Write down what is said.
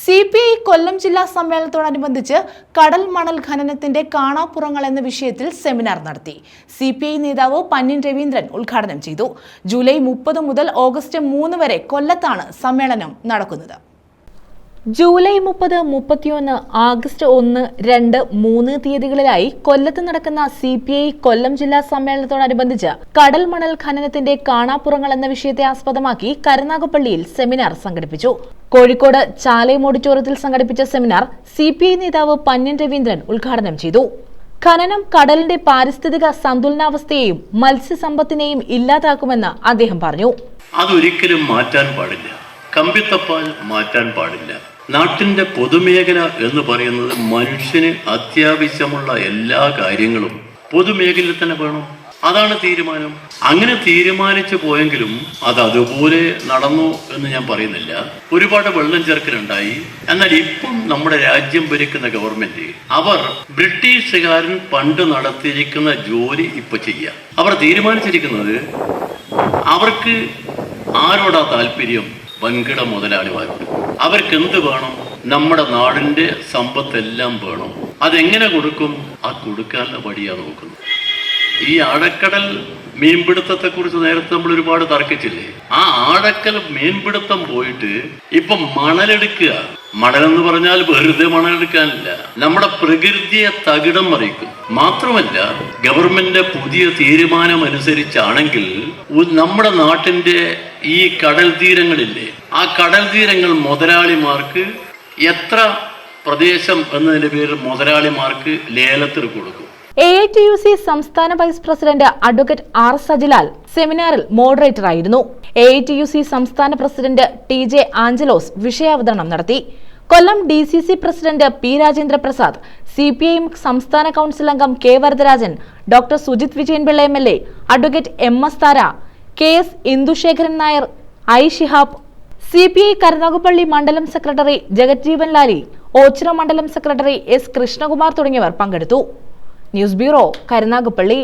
C P I കൊല്ലം ജില്ലാ സമ്മേളനത്തോടനുബന്ധിച്ച് കടൽ മണൽ ഖനനത്തിന്റെ കാണാപ്പുറങ്ങൾ എന്ന വിഷയത്തിൽ സെമിനാർ നടത്തി. സി പി ഐ നേതാവ് പന്നിൻ രവീന്ദ്രൻ ഉദ്ഘാടനം ചെയ്തു. ജൂലൈ മുപ്പത് മുതൽ ഓഗസ്റ്റ് മൂന്ന് വരെ കൊല്ലത്താണ് സമ്മേളനം നടക്കുന്നത്. ജൂലൈ മുപ്പത് മുപ്പത്തിയൊന്ന് ആഗസ്റ്റ് ഒന്ന് രണ്ട് മൂന്ന് തീയതികളിലായി കൊല്ലത്ത് നടക്കുന്ന സി പി ഐ കൊല്ലം ജില്ലാ സമ്മേളനത്തോടനുബന്ധിച്ച് കടൽ മണൽ ഖനനത്തിന്റെ കാണാപ്പുറങ്ങൾ എന്ന വിഷയത്തെ ആസ്പദമാക്കി കരുനാഗപ്പള്ളിയിൽ സെമിനാർ സംഘടിപ്പിച്ചു. കോഴിക്കോട് ചാലയം ഓഡിറ്റോറിയത്തിൽ സംഘടിപ്പിച്ച സെമിനാർ സി നേതാവ് പന്യൻ രവീന്ദ്രൻ ഉദ്ഘാടനം ചെയ്തു. ഖനനം കടലിന്റെ പാരിസ്ഥിതിക സന്തുലനാവസ്ഥയെയും മത്സ്യസമ്പത്തിനെയും ഇല്ലാതാക്കുമെന്ന് അദ്ദേഹം പറഞ്ഞു. അതൊരിക്കലും മാറ്റാൻ പാടില്ല. കമ്പിത്തപ്പാൽ മാറ്റാൻ പാടില്ല. നാട്ടിന്റെ പൊതുമേഖല എന്ന് പറയുന്നത് മനുഷ്യന് അത്യാവശ്യമുള്ള എല്ലാ കാര്യങ്ങളും പൊതുമേഖലയിൽ തന്നെ വേണം. അതാണ് തീരുമാനം. അങ്ങനെ തീരുമാനിച്ചു പോയെങ്കിലും അത് അതുപോലെ നടന്നു എന്ന് ഞാൻ പറയുന്നില്ല. ഒരുപാട് വെള്ളം ചേർക്കലുണ്ടായി. എന്നാൽ ഇപ്പം നമ്മുടെ രാജ്യം ഭരിക്കുന്ന ഗവൺമെന്റ് അവർ ബ്രിട്ടീഷുകാരൻ പണ്ട് നടത്തിയിരിക്കുന്ന ജോലി ഇപ്പൊ ചെയ്യാം. അവർ തീരുമാനിച്ചിരിക്കുന്നത് അവർക്ക് ആരോടാ താല്പര്യം? വൻകിട മുതലാളിമാരുണ്ട് അവർക്ക് എന്ത് വേണം? നമ്മുടെ നാടിന്റെ സമ്പത്തെല്ലാം വേണം. അതെങ്ങനെ കൊടുക്കും? ആ കൊടുക്കാനുള്ള വഴിയാ നോക്കുന്നത് ഈ ആഴക്കടൽ മീൻപിടുത്തത്തെ കുറിച്ച് നേരത്തെ നമ്മൾ ഒരുപാട് തർക്കിച്ചില്ലേ? ആ ആഴക്കൽ മീൻപിടുത്തം പോയിട്ട് ഇപ്പൊ മണലെടുക്കുക. മണൽ എന്ന് പറഞ്ഞാൽ വെറുതെ മണലെടുക്കാനില്ല. നമ്മുടെ പ്രകൃതിയെ തകിടം മറിക്കും. മാത്രമല്ല ഗവൺമെന്റിന്റെ പുതിയ തീരുമാനം അനുസരിച്ചാണെങ്കിൽ നമ്മുടെ നാട്ടിന്റെ ഈ കടൽ തീരങ്ങളില്ലേ? ആ കടൽ തീരങ്ങൾ മുതലാളിമാർക്ക് എത്ര പ്രദേശം എന്നതിന്റെ പേരിൽ മുതലാളിമാർക്ക് ലേലത്തിൽ കൊടുക്കും. A I T U C സംസ്ഥാന vice president advocate R Sajilal സെമിനാറിൽ മോഡറേറ്റർ ആയിരുന്നു. A I T U C സംസ്ഥാന പ്രസിഡന്റ് ടി ജെ ആഞ്ചലോസ് വിഷയാവതരണം നടത്തി. Kollam D C C president P Rajendra Prasad C P I M സംസ്ഥാന council അംഗം K Varadarajan doctor Sujith Vijayanpillai M L A advocate M S Thara K S Indusekharan Nair I Shihab C P I Karunagappally മണ്ഡലം secretary Jagajjeevan Lali Ochira മണ്ഡലം secretary S Krishnakumar തുടങ്ങിയവർ പങ്കെടുത്തു. News bureau Karunagappally.